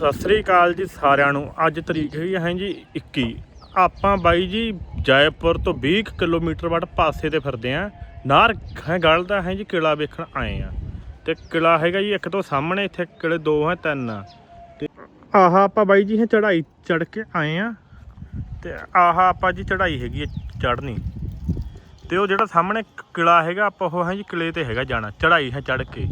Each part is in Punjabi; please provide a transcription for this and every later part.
ਸਤਿ ਸ੍ਰੀ ਅਕਾਲ ਜੀ ਸਾਰਿਆਂ ਨੂੰ। ਅੱਜ ਤਰੀਕ ਹੈਗੀ ਹੈ ਜੀ 21 ਆਪਾਂ ਬਾਈ ਜੀ ਜੈਪੁਰ ਤੋਂ 20 ਕੁ ਕਿਲੋਮੀਟਰ ਵੱਡ ਪਾਸੇ ਤੇ ਫਿਰਦੇ ਆਂ ਨਾਰ ਹੈ ਗੱਲ ਦਾ ਹੈ ਜੀ ਕਿਲਾ ਵੇਖਣ ਆਏ ਆ ਤੇ ਕਿਲਾ ਹੈਗਾ ਜੀ ਇੱਕ ਤੋਂ ਸਾਹਮਣੇ, ਇੱਥੇ ਕਿਲੇ ਦੋ ਹੈ ਤਿੰਨ। ਆ ਤੇ ਆਹ ਆਪਾਂ ਬਾਈ ਜੀ ਇਹ ਚੜਾਈ ਚੜ ਕੇ ਆਏ ਆ ਤੇ ਆਹ ਆਪਾਂ ਜੀ ਚੜਾਈ ਹੈਗੀ ਚੜਨੀ ਤੇ ਉਹ ਜਿਹੜਾ ਸਾਹਮਣੇ ਕਿਲਾ ਹੈਗਾ, ਆਪਾਂ ਉਹ ਹੈ ਜੀ ਕਿਲੇ ਤੇ ਹੈਗਾ ਜਾਣਾ। ਚੜਾਈ ਹੈ ਚੜ ਕੇ।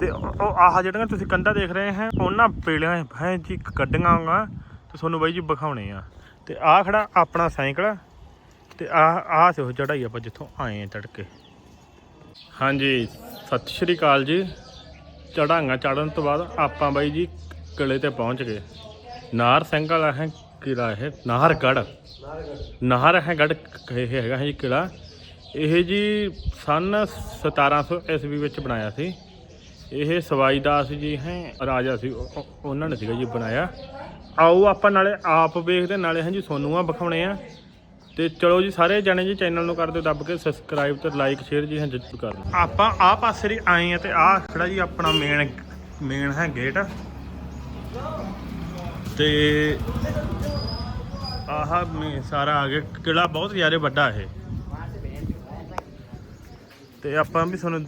ਤੇ ਉਹ ਆਹ ਜਿਹੜੀਆਂ ਤੁਸੀਂ ਕੰਧਾਂ ਦੇਖ ਰਹੇ ਹੈ, ਉਹਨਾਂ ਪੇਲਿਆਂ ਹੈ ਜੀ ਕੱਢੀਆਂ ਹੋਗਾ ਤੇ ਤੁਹਾਨੂੰ ਬਾਈ ਜੀ ਵਿਖਾਉਣੇ ਆ। ਤੇ ਆਹ ਖੜਾ ਆਪਣਾ ਸਾਈਕਲ ਤੇ ਆਹ ਆਹ ਸੇ ਉਹ ਚੜਾਈ ਆਪਾਂ ਜਿੱਥੋਂ ਆਏ ਆ ਚੜ ਕੇ ਹਾਂਜੀ, ਸਤਿ ਸ਼੍ਰੀ ਅਕਾਲ ਜੀ। ਚੜਾਂਗਾ ਚੜਨ ਤੋਂ ਬਾਅਦ ਆਪਾਂ ਬਾਈ ਜੀ ਕਿਲੇ ਤੇ ਪਹੁੰਚ ਗਏ। ਨਾਰ ਸਿੰਘ ਵਾਲਾ ਹੈ ਕਿਲਾ ਇਹ, ਨਾਹਰਗੜ੍ਹ। ਨਾਹਰ ਹੈ ਗੜ ਇਹ ਹੈਗਾ ਹੈ ਜੀ ਕਿਲਾ। ਇਹ ਜੀ ਸਨ 1700 ਈਸਵੀ ਵਿੱਚ ਬਣਾਇਆ ਸੀ। ਇਹ ਸਵਾਈ ਦਾਸ ਜੀ ਹੈ, ਰਾਜਾ ਸੀ ਉਹਨਾਂ ਨੇ ਸੀਗਾ ਜੀ ਬਣਾਇਆ। ਆਓ ਆਪਾਂ ਨਾਲੇ ਆਪ ਵੇਖਦੇ, ਨਾਲੇ ਹਾਂ ਜੀ ਸੋਨੂੰ ਆ ਵਿਖਾਉਣੇ ਆ। ਤੇ ਚਲੋ ਜੀ, ਸਾਰੇ ਜਣੇ ਜੀ ਚੈਨਲ ਨੂੰ ਕਰ ਦਿਓ ਦੱਬ ਕੇ ਸਬਸਕ੍ਰਾਈਬ ਤੇ ਲਾਈਕ ਸ਼ੇਅਰ ਜੀ ਹਾਂ ਜਰੂਰ ਕਰਨਾ ਆਪਾਂ ਆਹ ਪਾਸੇ ਦੀ ਆਏ ਆ ਤੇ ਆਹ ਖੜਾ ਜੀ ਆਪਣਾ ਮੇਨ ਮੇਨ ਹੈ ਗੇਟ ਤੇ ਆਹ ਮੇ ਸਾਰਾ ਆ ਗਿਆ ਕਿਲਾ ਬਹੁਤ ਜ਼ਿਆਦਾ ਵੱਡਾ ਇਹ। ਤੇ ਆਪਾਂ ਵੀ ਤੁਹਾਨੂੰ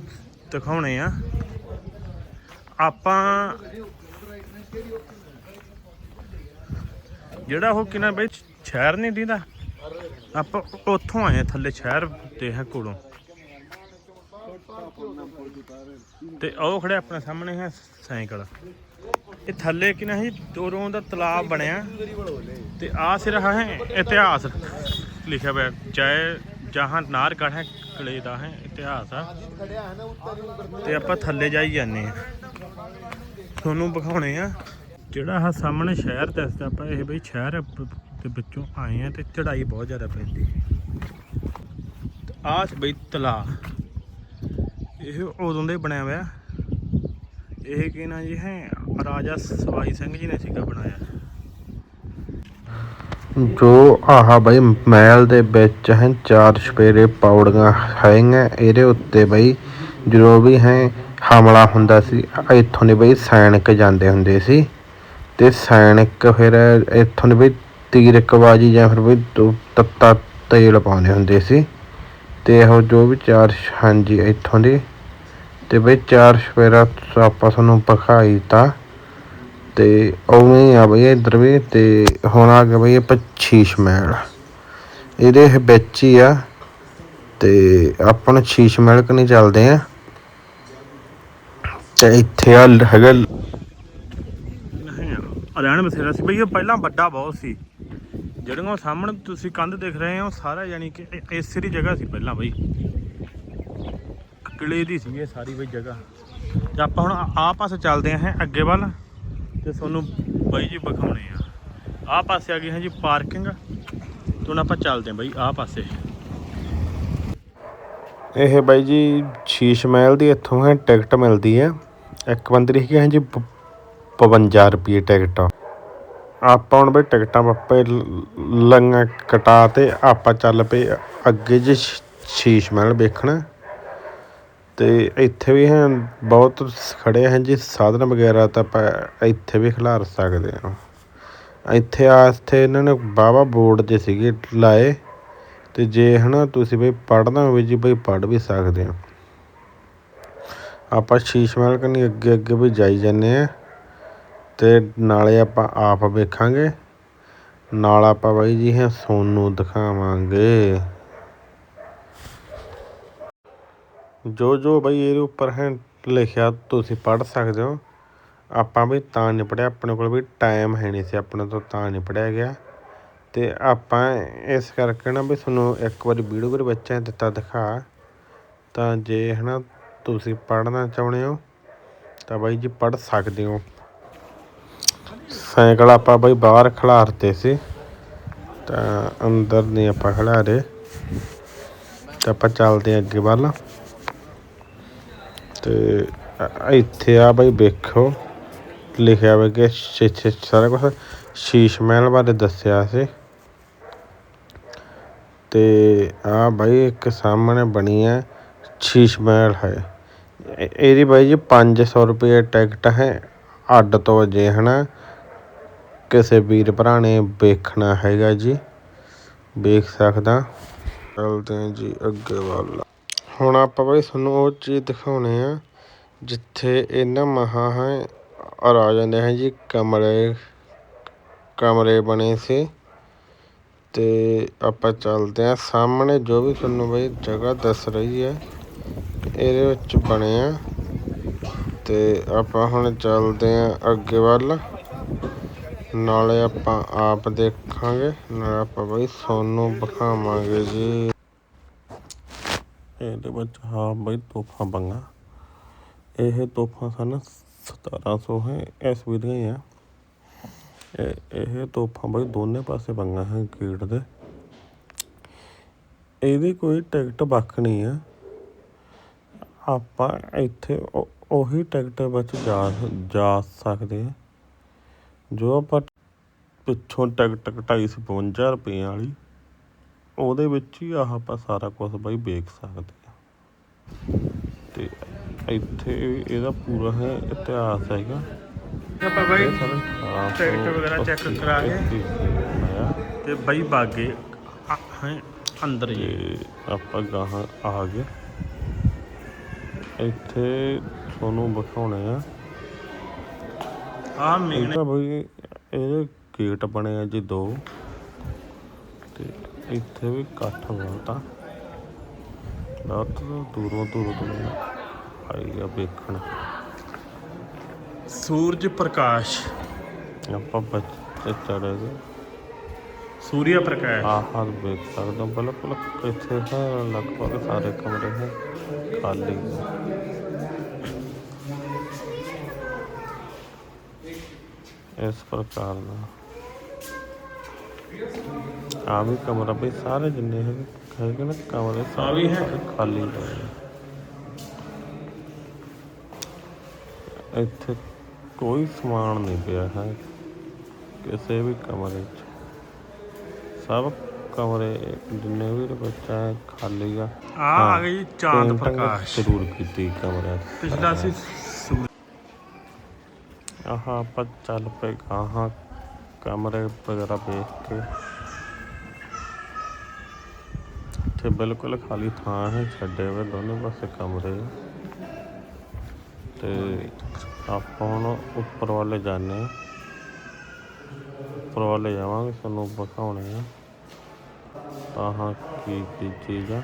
ਦਿਖਾਉਣੇ ਆ। ਆਪਾਂ ਜਿਹੜਾ ਉਹ ਕਿਨਾ ਬਈ ਸ਼ਹਿਰ ਨਹੀਂ ਦੀਦਾ? ਆਪਾਂ ਉੱਥੋਂ ਆਏ ਆ, ਥੱਲੇ ਸ਼ਹਿਰ ਤੇ ਹੈ ਕੋਲੋਂ। ਤੇ ਉਹ ਖੜੇ ਆਪਣੇ ਸਾਹਮਣੇ ਹੈ ਸਾਈਕਲ। ਇਹ ਥੱਲੇ ਕਿਨਾ ਹੈ ਦੋਰੋਂ ਦਾ ਤਲਾਬ ਬਣਿਆ। ਤੇ ਆ ਸਿਰ ਹੈ ਇਤਿਹਾਸ। ਲਿਖਿਆ ਹੋਇਆ ਚਾਹੇ ਜਹਾਂ ਨਾਰਗੜ ਹੈ ਕਿਲੇ ਦਾ ਹੈ ਇਤਿਹਾਸ ਆ। ਤੇ ਆਪਾਂ ਥੱਲੇ ਜਾਈ ਜਾਂਦੇ ਆ ਤੁਹਾਨੂੰ ਵਿਖਾਉਣੇ ਆ। ਜਿਹੜਾ ਆ ਸਾਹਮਣੇ ਸ਼ਹਿਰ ਦੱਸਦਾ ਆਪਾਂ, ਇਹ ਬਈ ਸ਼ਹਿਰ ਦੇ ਵਿੱਚੋਂ ਆਏ ਆ ਤੇ ਚੜਾਈ ਬਹੁਤ ਜ਼ਿਆਦਾ ਪੈਂਦੀ। ਤੇ ਆਹ ਬਈ ਤਲਾ ਇਹ ਉਦੋਂ ਦਾ ਬਣਿਆ ਹੋਇਆ। ਇਹ ਕੀ ਨਾ ਜੀ ਹੈ? ਰਾਜਾ ਸਵਾਈ ਸਿੰਘ ਜੀ ਨੇ ਸੀਗਾ ਬਣਾਇਆ। ਜੋ ਆਹ ਬਈ ਮਹਿਲ ਦੇ ਵਿੱਚ ਹੈ, ਚਾਰ ਛਪੇਰੇ ਪੌੜੀਆਂ ਹੈਗੀਆਂ, ਇਹਦੇ ਉੱਤੇ ਬਈ ਜੋ ਵੀ ਹੈ ਹਮਲਾ ਹੁੰਦਾ ਸੀ। ਇੱਥੋਂ ਦੇ ਬਈ ਸੈਨਿਕ ਜਾਂਦੇ ਹੁੰਦੇ ਸੀ ਤੇ ਸੈਨਿਕ ਫਿਰ ਇੱਥੋਂ ਦੇ ਬਈ ਤੀਰਕਬਾਜੀ ਜਾਂ ਫਿਰ ਬਈ ਤੱਤਾ ਤੇਲ ਪਾਉਂਦੇ ਹੁੰਦੇ ਸੀ ਤੇ ਉਹ ਜੋ ਵੀ ਚਾਰ ਹਾਂਜੀ ਇੱਥੋਂ ਦੀ ਤੇ ਬਈ ਚਾਰ ਛਪੇਰਾ ਆਪਾਂ ਤੁਹਾਨੂੰ ਵਿਖਾਈ ਤਾ ਤੇ ਉਵੇਂ ਆ ਬਈ ਇੱਧਰ ਵੀ ਤੇ ਹੁਣ ਆ ਗਿਆ ਬਈ ਆਪਾਂ ਸ਼ੀਸ਼ ਮਹਿਲ ਇਹਦੇ ਵਿੱਚ ਹੀ ਆ ਤੇ ਆਪਾਂ ਨੂੰ ਸ਼ੀਸ਼ ਮਹਿਲ ਕਨੀ ਚੱਲਦੇ ਆ। ਤੇ ਇੱਥੇ ਆ ਹੈਗਾ ਲ- ਰਹਿਣ ਬਸੇਰਾ ਸੀ। ਬਈ ਇਹ ਪਹਿਲਾਂ ਵੱਡਾ ਬਹੁਤ ਸੀ। ਜਿਹੜੀਆਂ ਸਾਹਮਣੇ ਤੁਸੀਂ ਕੰਧ ਦੇਖ ਰਹੇ ਹੋ ਸਾਰਾ ਯਾਨੀ ਕਿ ਇਸੇ ਦੀ ਜਗ੍ਹਾ ਸੀ ਪਹਿਲਾਂ ਬਈ। ਕਿਲੇ ਦੀ ਸੀ ਇਹ ਸਾਰੀ ਬਈ ਜਗ੍ਹਾ। ਤੇ ਆਪਾਂ ਹੁਣ ਆਹ ਪਾਸੇ ਚੱਲਦੇ ਹਾਂ ਅੱਗੇ ਵੱਲ ਤੇ ਤੁਹਾਨੂੰ ਬਾਈ ਜੀ ਵਿਖਾਉਣੇ ਆ। ਆਹ ਪਾਸੇ ਆ ਗਈ ਹੈ ਜੀ ਪਾਰਕਿੰਗ। ਤੇ ਹੁਣ ਆਪਾਂ ਚੱਲਦੇ ਹਾਂ ਬਈ ਆਹ ਪਾਸੇ। ਇਹ ਬਾਈ ਜੀ ਸ਼ੀਸ਼ ਮਹਿਲ ਦੀ ਇੱਥੋਂ ਹੈ ਟਿਕਟ ਮਿਲਦੀ ਹੈ। ਇੱਕ ਬੰਦੇ ਦੀ ਹੈਗੀ ਹੈ ਜੀ ਪ- 52 ਰੁਪਏ ਟਿਕਟ। ਆਪਾਂ ਹੁਣ ਬਈ ਟਿਕਟਾਂ ਪੱਪੇ ਲੰਗਾ ਕਟਾ ਤੇ ਆਪਾਂ ਚੱਲ ਪਏ ਅੱਗੇ ਜੇ ਸ਼ੀਸ਼ ਮਹਿਲ ਵੇਖਣ। ਤੇ ਇੱਥੇ ਵੀ ਹੈ ਬਹੁਤ ਖੜੇ ਹਨ ਜੀ, ਸਾਧਨ ਵਗੈਰਾ ਤਾਂ ਆਪਾਂ ਇੱਥੇ ਵੀ ਖਿਲਾਰ ਸਕਦੇ ਹਾਂ। ਇੱਥੇ ਆਸਤੇ ਇਹਨਾਂ ਨੇ ਬਾਵਾ ਬੋਰਡ ਦੇ ਸੀਗੇ ਲਾਏ। ਤੇ ਜੇ ਹਨਾ ਤੁਸੀਂ ਬਈ ਪੜ੍ਹਨਾ ਹੋਵੇ ਜੀ ਬਈ ਪੜ੍ਹ ਵੀ ਸਕਦੇ ਹੋ। ਆਪਾਂ ਸ਼ੀਸ਼ ਮਹਿਲ ਕਨੀ ਅੱਗੇ ਅੱਗੇ ਵੀ ਜਾਈ ਜਾਂਦੇ ਆ ਤੇ ਨਾਲੇ ਆਪਾਂ ਆਪ ਵੇਖਾਂਗੇ। ਨਾਲ ਆਪਾਂ ਬਾਈ ਜੀ ਹੈ ਸੋਨੂੰ ਦਿਖਾਵਾਂਗੇ। ਜੋ ਜੋ ਬਾਈ ਇਹਦੇ ਉੱਪਰ ਹੈ ਲਿਖਿਆ ਤੁਸੀਂ ਪੜ੍ਹ ਸਕਦੇ ਹੋ। ਆਪਾਂ ਵੀ ਤਾਂ ਨਹੀਂ ਪੜ੍ਹਿਆ, ਆਪਣੇ ਕੋਲ ਵੀ ਟਾਈਮ ਹੈ ਨਹੀਂ ਸੀ, ਆਪਣੇ ਤੋਂ ਤਾਂ ਨਹੀਂ ਪੜ੍ਹਿਆ ਗਿਆ। ਤੇ ਆਪਾਂ ਇਸ ਕਰਕੇ ਨਾ ਵੀ ਤੁਹਾਨੂੰ ਇੱਕ ਵਾਰੀ ਵੀਡੀਓ ਦੇ ਵਿੱਚ ਦਿੱਤਾ ਦਿਖਾ। ਤਾਂ ਜੇ ਹਨਾ ਤੁਸੀਂ ਪੜ੍ਹਨਾ ਚਾਹੁੰਦੇ ਹੋ, ਤਾਂ ਬਾਈ ਜੀ ਪੜ੍ਹ ਸਕਦੇ ਹੋ। ਸਾਈਕਲ ਆਪਾਂ ਬਾਈ ਬਾਹਰ ਖਿਲਾਰਤੇ ਸੀ, ਤਾਂ ਅੰਦਰ ਨਹੀਂ ਆਪਾਂ ਖਿਲਾਰੇ ਤਾਂ ਆਪਾਂ ਚੱਲਦੇ ਹਾਂ ਅੱਗੇ ਵੱਲ। ਤੇ ਇੱਥੇ ਆ ਬਾਈ ਵੇਖੋ, ਲਿਖਿਆ ਹੋਇਆ ਕਿ ਛੇ- ਸਾਰਾ ਕੁਝ ਸ਼ੀਸ਼ ਮਹਿਲ ਬਾਰੇ ਦੱਸਿਆ ਸੀ। ਤੇ ਆ ਬਾਈ ਇੱਕ ਸਾਹਮਣੇ ਬਣੀ ਹੈ ਸ਼ੀਸ਼ ਮਹਿਲ ਹੈ। ਇਹਦੀ ਬਾਈ ਜੀ 500 ਰੁਪਏ ਟਿਕਟ ਹੈ। ਅੱਡ ਤੋਂ ਜੇ ਹਨਾ, ਕਿਸੇ ਵੀਰ ਭਰਾ ਨੇ ਵੇਖਣਾ ਹੈਗਾ ਜੀ। ਵੇਖ ਸਕਦਾ। ਚੱਲਦੇ ਹਾਂ ਜੀ ਅੱਗੇ ਵੱਲ। ਹੁਣ ਆਪਾਂ ਬਈ ਤੁਹਾਨੂੰ ਉਹ ਚੀਜ਼ ਦਿਖਾਉਣੇ ਆ, ਜਿੱਥੇ ਇਹਨਾਂ ਮਹਾਂ ਹੈ, ਔਰ ਆ ਜਾਂਦੇ ਹੈ ਜੀ ਕਮਰੇ ਕਮਰੇ ਬਣੇ ਸੀ। ਤੇ ਆਪਾਂ ਚੱਲਦੇ ਆ ਸਾਹਮਣੇ ਜੋ ਵੀ ਤੁਹਾਨੂੰ ਬਈ ਜਗ੍ਹਾ ਦੱਸ ਰਹੀ ਹੈ ਇਹਦੇ ਵਿੱਚ ਬਣੇ ਆ। ਤੇ ਆਪਾਂ ਹੁਣ ਚੱਲਦੇ ਆ ਅੱਗੇ ਵੱਲ। ਨਾਲੇ ਆਪਾਂ ਆਪ ਦੇਖਾਂਗੇ, ਨਾਲੇ ਆਪਾਂ ਬਈ ਸੋਨੂੰ ਵਿਖਾਵਾਂਗੇ ਜੀ। ਇਹਦੇ ਵਿੱਚ ਹਾਂ ਬਈ ਤੋਹਫਾ ਬੰਗਾ। ਇਹ ਤੋਹਫਾ ਸਨ 1700 ਹੈ, ਇਸ ਦੀਆਂ ਆ। ਇਹ ਇਹ ਤੋਹਫਾ ਬਈ ਦੋਨੇ ਪਾਸੇ ਬੰਗਾ ਹੈ ਗੇਟ ਦੇ। ਇਹਦੀ ਕੋਈ ਟਿਕਟ ਵੱਖ ਨਹੀਂ ਆ। ਆਪਾਂ ਇੱਥੇ ਉਹ- ਉਹੀ ਟਿਕਟ ਵਿੱਚ ਜਾ ਜਾ ਸਕਦੇ ਆ ਜੋ ਆਪਾਂ ਪਿੱਛੋਂ ਟਿਕਟ ਕਟਾਈ ਸੀ 52 ਰੁਪਏ ਵਾਲੀ ਉਹਦੇ ਵਿੱਚ ਹੀ ਆਹ ਆਪਾਂ ਸਾਰਾ ਕੁਝ ਬਾਈ ਵੇਖ ਸਕਦੇ ਆ ਤੇ ਇੱਥੇ ਇਹਦਾ ਪੂਰਾ ਹੈ ਇਤਿਹਾਸ ਹੈਗਾ। ਆਪਾਂ ਬਾਈ ਟਿਕਟ ਵਗੈਰਾ check ਕਰਾ ਕੇ। ਤੇ ਬਾਈ ਬਾਗੇ ਹੈ ਅੰਦਰ ਜੀ ਆਪਾਂ ਗਾਹਾਂ ਆ ਗਏ। ਇੱਥੇ ਤੁਹਾਨੂੰ ਵਿਖਾਉਣੇ ਆ। ਆ ਮੇਨ ਇਹਦਾ ਬਈ ਇਹਦੇ ਗੇਟ ਬਣੇ ਆ ਜੀ ਦੋ। ਤੇ ਇੱਥੇ ਵੀ ਇਕੱਠ ਬਹੁਤ ਆ ਬਹੁਤ ਦੂਰੋਂ ਦੂਰੋਂ ਤੋਂ ਆਈ ਆ ਵੇਖਣ। ਸੂਰਜ ਪ੍ਰਕਾਸ਼। ਆਪਾਂ ਬੱਚੇ ਚੜੇ ਗਏ ਸੂਰਿਆ ਪ੍ਰਕਾਸ਼ ਆਹ ਹਾਲ ਵੇਖ ਸਕਦੇ ਹੋ ਬਿਲਕੁਲ ਇੱਥੇ ਹੈ ਲਗਭਗ ਸਾਰੇ ਕਮਰੇ ਹੈ ਖਾਲੀ ਇਸ ਪ੍ਰਕਾਰ ਦਾ ਆ ਵੀ ਕਮਰਾ ਵੀ ਸਾਰੇ ਜਿੰਨੇ ਹੈਗੇ ਹੈਗੇ ਨਾ ਕਮਰੇ ਸਾਰੇ ਵੀ ਹੈ। ਸਾਰੇ ਖਾਲੀ ਪਏ ਨੇ। ਇੱਥੇ ਕੋਈ ਸਮਾਨ ਨਹੀਂ ਸਭ ਕਮਰੇ ਜਿੰਨੇ ਵੀ ਬੱਚਾ ਹੈ ਖਾਲੀ ਆ। ਆ ਆ ਗਈ ਚਾਂਦ Painting ਪ੍ਰਕਾਸ਼। ਜ਼ਰੂਰ ਕੀਤੀ ਕਮਰਿਆਂ 'ਚ। ਪਿਛਲਾ ਸੀ ਸੂਰਜ। ਆਹ ਆਪਾਂ ਚੱਲ ਪਏ ਗਾਹਾਂ ਕਮਰੇ ਵਗੈਰਾ ਵੇਖ ਕੇ। ਇੱਥੇ ਬਿਲਕੁਲ ਖਾਲੀ ਥਾਂ ਹੈ ਛੱਡੇ ਹੋਏ ਦੋਨੇ ਪਾਸੇ ਕਮਰੇ। ਤੇ ਆਪਾਂ ਹੁਣ ਉੱਪਰ ਵਾਲੇ ਜਾਣੇ ਆ। ਉੱਪਰ ਵਾਲੇ ਜਾਵਾਂਗੇ ਤੁਹਾਨੂੰ ਵਿਖਾਉਣੇ ਆ। ਕੀ ਚੀਜ਼ ਆ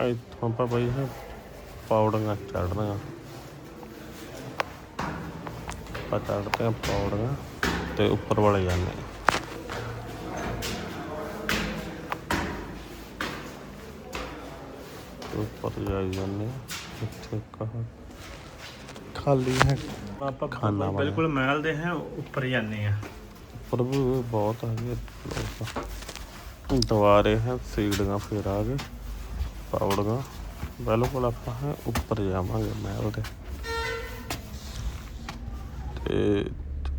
ਇੱਥੋਂ ਆਪਾਂ ਬਈ ਹੈ ਪੌੜੀਆਂ ਚੜ੍ਹਨਾ ਆਪਾਂ ਚੜ੍ਹਦੇ ਆ ਪੌੜੀਆਂ ਤੇ ਉੱਪਰ ਵਾਲੇ ਜਾਂਦੇ ਆ ਉੱਪਰ ਜਾਈ ਜਾਂਦੇ ਆ ਇੱਥੇ ਕਹਾ ਖਾਲੀ ਹੈ ਆਪਾਂ। ਬਿਲਕੁਲ ਮਹਿਲ ਦੇ ਹੈ ਉੱਪਰ ਜਾਂਦੇ ਆ ਉੱਪਰ ਬਹੁਤ ਹੈਗੇ ਲੋਕ। ਦੁਆਰੇ ਹੈ, ਸੀੜੀਆਂ ਫਿਰ ਆ ਗਏ ਪੌੜੀਆਂ ਬਿਲਕੁਲ ਆਪਾਂ ਹੈ, ਉੱਪਰ ਜਾਵਾਂਗੇ ਮਹਿਲ ਦੇ। ਤੇ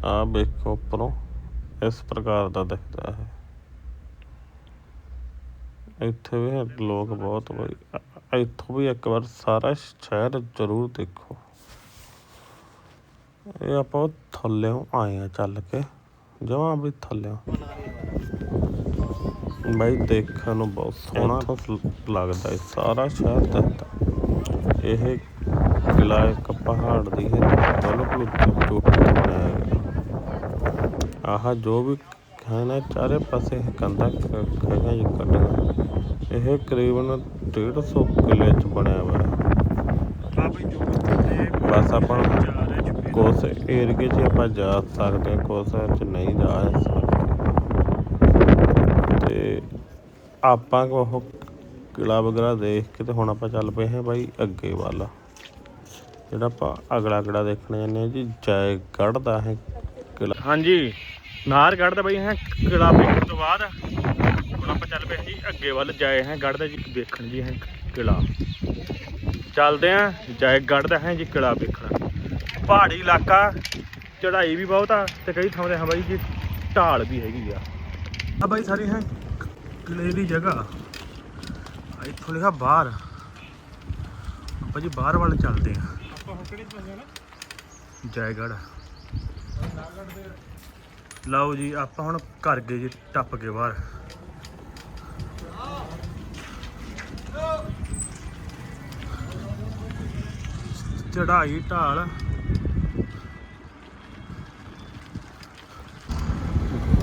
ਆ ਵੇਖੋ ਉੱਪਰੋਂ, ਇਸ ਪ੍ਰਕਾਰ ਦਾ ਦਿਖਦਾ ਹੈ। ਇੱਥੇ ਵੀ ਲੋਕ ਬਹੁਤ ਬਈ, ਇੱਥੋਂ ਵੀ ਇੱਕ ਵਾਰ ਸਾਰਾ ਸ਼ਹਿਰ ਜ਼ਰੂਰ ਦੇਖੋ। ਇਹ ਆਪਾਂ ਥੱਲੇੋਂ ਆਏ ਆ ਚੱਲ ਕੇ। ਜਮਾਂ ਵੀ ਥੱਲੇੋਂ ਬਾਈ ਦੇਖਣ ਨੂੰ ਬਹੁਤ ਸੋਹਣਾ ਲੱਗਦਾ ਹੈ ਸਾਰਾ ਸ਼ਹਿਰ ਦਿਖਦਾ ਇਹ ਕਿਲਾ ਇੱਕ ਪਹਾੜ ਦੀ ਹੈ ਬਿਲਕੁਲ ਉੱਤੇ ਤੇ ਬਣਾਇਆ ਗਿਆ ਆਹ ਜੋ ਵੀ ਹੈ ਚਾਰੇ ਪਾਸੇ ਕੰਧਾਂ ਖੈਗਾ ਜੀ ਕੱਢੀਆਂ ਇਹ ਕਰੀਬਨ 150 ਕਿਲੇ ਚ ਬਣਿਆ ਹੋਇਆ। ਹੈ ਬਸ ਆਪਾਂ ਕੁਛ ਏਰੀਏ 'ਚ ਆਪਾਂ ਜਾ ਸਕਦੇ ਹਾਂ, ਕੁਛ 'ਚ ਨਹੀਂ ਜਾ ਸਕਦੇ। ਤੇ ਆਪਾਂ ਉਹ ਕਿਲਾ ਵਗੈਰਾ ਦੇਖ ਕੇ ਤੇ ਹੁਣ ਆਪਾਂ ਚੱਲ ਪਏ ਹਾਂ ਬਾਈ ਅੱਗੇ ਵੱਲ। ਜਿਹੜਾ ਆਪਾਂ ਅਗਲਾ ਕਿਲਾ ਦੇਖਣ ਜਾਂਦੇ ਹਾਂ ਜੀ, ਜੈਗੜ੍ਹ ਦਾ ਹੈ ਕਿਲਾ ਹਾਂਜੀ ਨਾਰ ਦਾ ਬਾਈ ਹੈ ਕਿਲਾ ਵੇਖਣ ਤੋਂ ਬਾਅਦ ਹੁਣ ਆਪਾਂ ਚੱਲ ਪਏ ਹਾਂ ਜੀ ਅੱਗੇ ਵੱਲ ਜਾਏ ਹੈ ਗੜਦਾ ਜੀ ਦੇਖਣ ਜੀ ਹੈ ਕਿਲਾ ਚੱਲਦੇ ਆ ਜਾਏ ਗੜਦਾ ਹੈ ਜੀ ਕਿਲਾ ਵੇਖਣ। ਪਹਾੜੀ ਇਲਾਕਾ ਚੜਾਈ ਵੀ ਬਹੁਤ ਆ ਤੇ ਕਈ ਥਾਵਾਂ ਤੇ ਹਾਂ ਬਾਈ ਜੀ ਢਾਲ ਵੀ ਹੈਗੀ ਆ। ਆ ਬਾਈ ਸਾਰੀ ਹੈ ਕਿਲੇ ਦੀ ਜਗ੍ਹਾ। ਆ ਇੱਥੋਂ ਲਿਖਾ ਬਾਹਰ। ਆਪਾਂ ਜੀ ਬਾਹਰ ਵੱਲ ਚੱਲਦੇ ਆ ਆਪਾਂ ਹੁਣ ਕਿਹੜੇ ਪਾਸੇ ਜਾਣਾ? ਜੈਗੜ੍ਹ। ਲਓ ਜੀ ਆਪਾਂ ਹੁਣ ਘਰ ਗਏ ਜੀ ਟੱਪ ਕੇ ਬਾਹਰ। ਚੜਾਈ ਢਾਲ।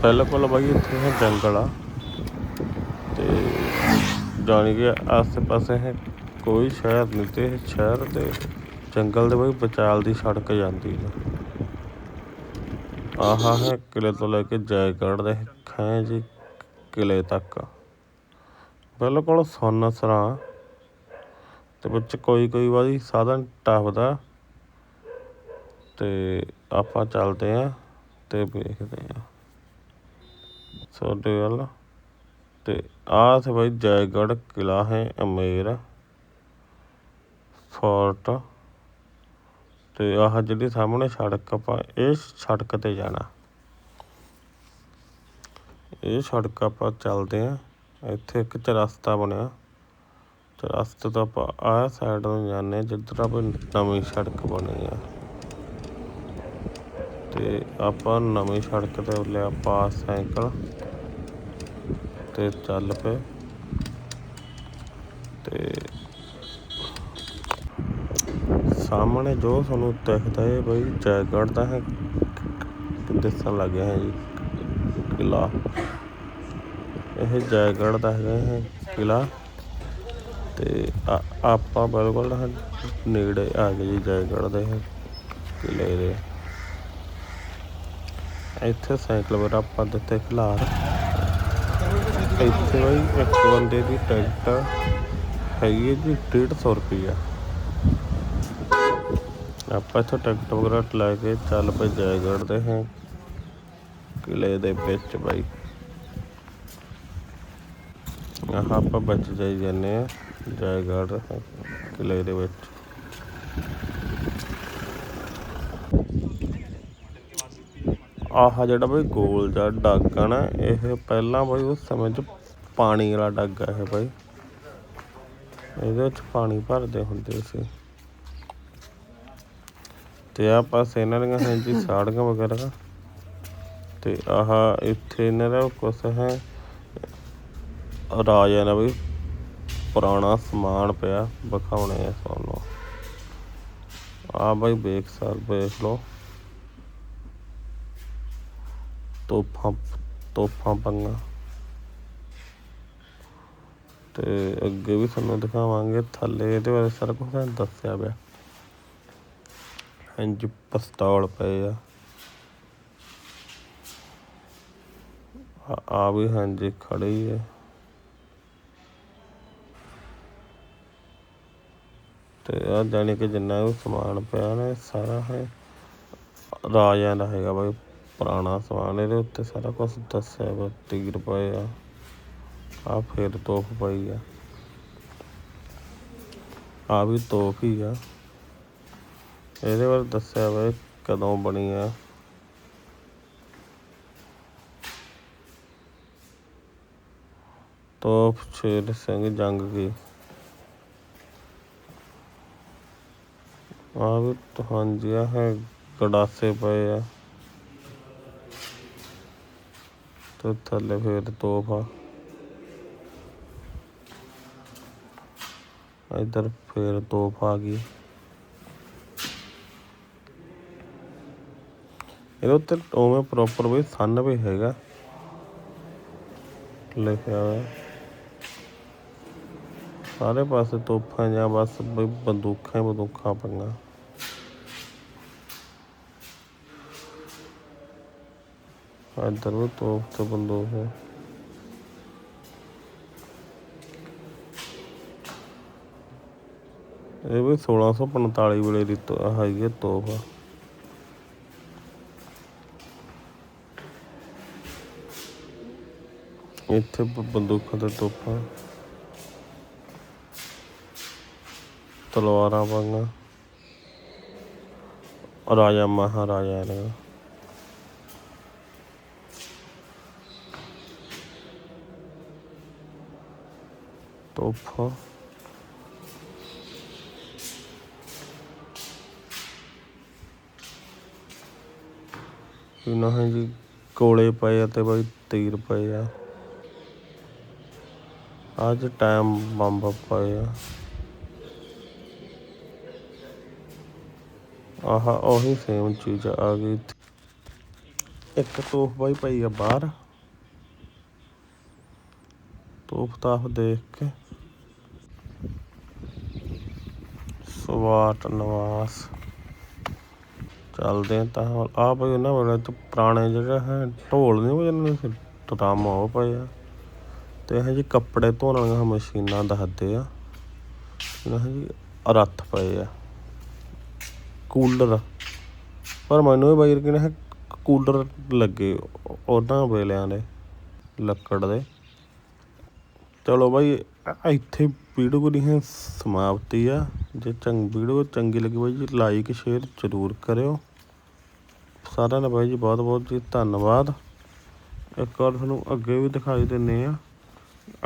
ਬਿਲਕੁਲ ਬਾਈ, ਇੱਥੇ ਹੈ ਜੰਗਲ ਆ। ਤੇ ਜਾਣੀ ਕਿ ਆਸੇ ਪਾਸੇ ਹੈ ਕੋਈ ਸ਼ਹਿਰ ਨਹੀਂ ਤੇ ਸ਼ਹਿਰ ਦੇ ਜੰਗਲ ਦੇ ਬਾਈ ਵਿਚਾਲ ਦੀ ਸੜਕ ਜਾਂਦੀ ਹੈ। ਆਹਾ ਹੈ ਕਿਲੇ ਤੋਂ ਲੈ ਕੇ ਜੈਗੜ੍ਹ ਦੇ ਖੈਂ ਜੀ ਕਿਲੇ ਤੱਕ। ਬਿਲਕੁਲ ਸੁੰਨ ਸਰਾਂ। ਤੇ ਵਿੱਚ ਕੋਈ ਕੋਈ ਵਾਰੀ ਸਾਧਨ ਟੱਪਦਾ। ਤੇ ਆਪਾਂ ਚੱਲਦੇ ਆ ਤੇ ਵੇਖਦੇ ਆ ਸਾਡੇ ਵੱਲ। ਤੇ ਆਹ ਤੇ ਬਾਈ ਜੈਗੜ੍ਹ ਕਿਲਾ ਹੈ, ਅਮੇਰ ਫੋਰਟ। ਤੇ ਆਹ ਜਿਹੜੀ ਸਾਹਮਣੇ ਸੜਕ ਆਪਾਂ, ਇਹ ਸੜਕ ਤੇ ਜਾਣਾ। ਇਹ ਸੜਕ ਆਪਾਂ ਚੱਲਦੇ ਆ ਇੱਥੇ ਇੱਕ ਚਰਸਤਾ ਬਣਿਆ। ਚਰਸਤੇ ਤੋਂ ਆਪਾਂ ਆਹ ਸਾਈਡ ਨੂੰ ਜਾਂਦੇ ਹਾਂ, ਜਿੱਧਰ ਆਪਾਂ ਨਵੀਂ ਸੜਕ ਬਣੀ ਆ। ਤੇ ਆਪਾਂ ਨਵੀਂ ਸੜਕ ਤੇ ਲਿਆ ਪਾਸ ਸਾਈਕਲ। ਤੇ ਚੱਲ ਪਏ। ਤੇ ਸਾਹਮਣੇ ਜੋ ਤੁਹਾਨੂੰ ਦਿਖਦਾ ਹੈ ਬਈ, ਜੈਗੜ੍ਹ ਦਾ ਹੈ। ਦਿਸਣ ਲੱਗਿਆ ਹੈ ਜੀ। ਕਿਲਾ। ਇਹ ਜੈਗੜ ਦਾ ਹੈਗਾ ਹੈ ਕਿਲਾ। ਤੇ ਆਪਾਂ ਬਿਲਕੁਲ ਨੇੜੇ ਆ ਗਏ ਜੀ ਜੈਗੜ ਦੇ ਕਿਲੇ ਦੇ। ਇੱਥੇ ਸਾਈਕਲ ਵਗੈਰਾ ਆਪਾਂ ਦਿੱਤੇ ਖਿਲਾਰ ਇੱਥੇ ਬਈ ਇੱਕ ਬੰਦੇ ਦੀ ਟਿਕਟ ਹੈਗੀ ਹੈ ਜੀ 150 ਰੁਪਈਆ। ਆਪਾਂ ਇੱਥੋਂ ਟਿਕਟ ਵਗੈਰਾ ਲੈ ਕੇ ਚੱਲ ਪਏ ਜੈਗੜ੍ਹ ਦੇ ਹੈ, ਕਿਲੇ ਦੇ ਵਿੱਚ ਬਾਈ। ਆਹ ਆਪਾਂ ਵਿੱਚ ਜਾਈ ਜਾਂਦੇ ਆ ਜੈਗੜ੍ਹ ਕਿਲੇ ਦੇ ਵਿੱਚ। ਆਹ ਜਿਹੜਾ ਬਈ ਗੋਲ ਜਿਹਾ ਡੱਗ ਆ ਨਾ, ਇਹ ਪਹਿਲਾਂ ਬਈ ਉਸ ਸਮੇਂ 'ਚ ਪਾਣੀ ਵਾਲਾ ਡੱਗ ਆ ਇਹ ਬਈ। ਇਹਦੇ ਵਿੱਚ ਪਾਣੀ ਭਰਦੇ ਹੁੰਦੇ ਸੀ। ਤੇ ਆ ਪਾਸੇ ਇਹਨਾਂ ਦੀਆਂ ਹੈ ਜੀ ਸਾੜੀਆਂ ਵਗੈਰਾ। ਤੇ ਆਹ ਇੱਥੇ ਇਹਨਾਂ ਦਾ ਕੁਛ ਹੈ। ਰਾਜਾ ਦਾ ਵੀ ਪੁਰਾਣਾ ਸਮਾਨ ਪਿਆ, ਵਿਖਾਉਣੇ ਆ ਤੁਹਾਨੂੰ। ਆ ਬਾਈ ਵੇਖ ਸਕ, ਵੇਖ ਲਓ। ਤੋਫਾਂ ਤੋਫਾਂ ਪੰਗਾ। ਤੇ ਅੱਗੇ ਵੀ ਤੁਹਾਨੂੰ ਦਿਖਾਵਾਂਗੇ, ਥੱਲੇ ਇਹਦੇ ਬਾਰੇ ਸਾਰਾ ਕੁਝ ਦੱਸਿਆ ਪਿਆ। ਇੰਜ ਪਿਸਤੌਲ ਪਏ ਆ। ਆ- ਵੀ ਹਾਂਜੀ ਖੜੇ ਹੀ ਹੈ ਤੇ ਆ ਜਾਣੀ ਕਿ ਜਿੰਨਾ ਵੀ ਸਮਾਨ ਪਿਆ ਨਾ, ਸਾਰਾ ਹੈ ਰਾਜਿਆਂ ਦਾ ਹੈਗਾ ਬਾਈ। ਪੁਰਾਣਾ ਸਮਾਨ, ਇਹਦੇ ਉੱਤੇ ਸਾਰਾ ਕੁਝ ਦੱਸਿਆ ਵਾ, ਤੀਰ ਪਏ ਆ ਆ ਫਿਰ ਤੋਪ ਪਈ ਆ। ਆ ਵੀ ਤੋਪ ਹੀ ਆ। ਇਹਦੇ ਬਾਰੇ ਦੱਸਿਆ ਵਾ ਕਦੋਂ ਬਣੀ ਆ। ਤੋਪ ਸ਼ੇਰ ਸਿੰਘ ਜੰਗ ਕੀ। ਆ ਵੀ ਹਾਂਜੀ ਆ ਹੈ ਗੜਾਸੇ ਪਏ ਆ। ਤੇ ਥੱਲੇ ਫਿਰ ਤੋਪ ਆ ਇਧਰ ਫਿਰ ਤੋਪ ਆ ਗਈ ਇਹਦੇ ਉੱਤੇ ਉਵੇਂ ਪ੍ਰੋਪਰ ਵੀ ਸੰਨ ਵੀ ਹੈਗਾ ਲਿਖਿਆ ਹੋਇਆ ਸਾਰੇ ਪਾਸੇ ਤੋਪਾਂ ਜਾਂ ਬਸ ਬਈ ਬੰਦੂਕਾਂ ਹੀ ਬੰਦੂਕਾਂ ਪਈਆਂ ਇੱਧਰ ਵੀ ਤੋਪ ਤੇ ਬੰਦੂਕ ਹੈ। ਇਹ ਵੀ 1645 ਵੇਲੇ ਦੀ ਤੋ- ਹੈਗੀ ਹੈ ਤੋਪ। ਇੱਥੇ ਬ- ਬੰਦੂਕਾਂ ਤੇ ਤੋਪਾਂ। ਤਲਵਾਰਾਂ ਪਾਈਆਂ ਰਾਜਾ ਮਹਾਰਾਜਾ ਨੇ ਤੋਪਾਂ ਇਹਨਾਂ ਹੈ ਜੀ ਕੋਲੇ ਪਏ ਆ ਤੇ ਬਾਈ ਤੀਰ ਪਏ ਆ। ਅੱਜ ਟਾਈਮ ਬੰਬ ਪਏ ਆ। ਆਹ, ਉਹੀ ਸੇਮ ਚੀਜ਼ ਆ ਗਈ। ਇੱਕ ਤੋਫ ਬਾਈ ਪਈ ਆ ਬਾਹਰ। ਤੋਫ ਤਾਫ ਦੇਖ ਕੇ। ਸਵਾਟ ਨਿਵਾਸ। ਚੱਲਦੇ ਤਾਂ ਆ ਬਈ ਉਹਨਾਂ ਵੇਲੇ ਤੋਂ ਪੁਰਾਣੇ ਜਿਹੜੇ ਹੈ, ਢੋਲ ਨਹੀਂ ਵਜਣੇ ਸੀ ਟਰਾਮ ਹੋ ਪਏ ਆ। ਤੇ ਇਹ ਜੀ ਕੱਪੜੇ ਧੋਣ ਵਾਲੀਆਂ ਮਸ਼ੀਨਾਂ ਦੱਸਦੇ ਆ। ਇਹਨਾਂ ਜੀ ਰੱਥ ਪਏ ਆ। ਕੂਲਰ। ਪਰ ਮੈਨੂੰ ਇਹ ਬਾਈ ਕਿਨੇ ਕੂਲਰ ਲੱਗੇ ਉਹਨਾਂ ਵੇਲਿਆਂ ਦੇ, ਲੱਕੜ ਦੇ। ਚਲੋ ਬਾਈ, ਇੱਥੇ ਵੀਡੀਓ ਦੀ ਹੈ ਸਮਾਪਤੀ ਆ। ਜੇ ਚੰਗ ਵੀਡੀਓ ਚੰਗੀ ਲੱਗੀ ਬਾਈ ਜੀ ਲਾਈਕ ਸ਼ੇਅਰ ਜ਼ਰੂਰ ਕਰਿਓ। ਸਾਰਿਆਂ ਦਾ ਬਾਈ ਜੀ ਬਹੁਤ ਬਹੁਤ ਜੀ ਧੰਨਵਾਦ। ਇੱਕ ਵਾਰ ਤੁਹਾਨੂੰ ਅੱਗੇ ਵੀ ਦਿਖਾਈ ਦਿੰਨੇ ਆ।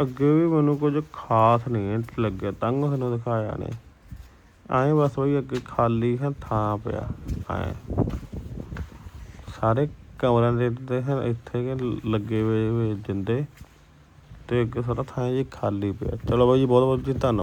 ਅੱਗੇ ਵੀ ਮੈਨੂੰ ਕੁਝ ਖਾਸ ਨਹੀਂ ਲੱਗਿਆ ਤੰਗ ਤੁਹਾਨੂੰ ਦਿਖਾਇਆ ਨੇ ਐਂ ਬਸ ਬਈ ਅੱਗੇ ਖਾਲੀ ਹੈ, ਥਾਂ ਪਿਆ, ਐਂ। ਸਾਰੇ ਕਮਰਿਆਂ ਦੇ ਉੱਤੇ ਹੈ ਇੱਥੇ ਲੱਗੇ ਹੋਏ ਦਿੰਦੇ ਤੇ ਅੱਗੇ ਸਾਰਾ ਥਾਂ ਜੀ ਖਾਲੀ ਪਿਆ। ਚਲੋ ਬਾਈ ਜੀ ਬਹੁਤ ਬਹੁਤ ਜੀ ਧੰਨਵਾਦ।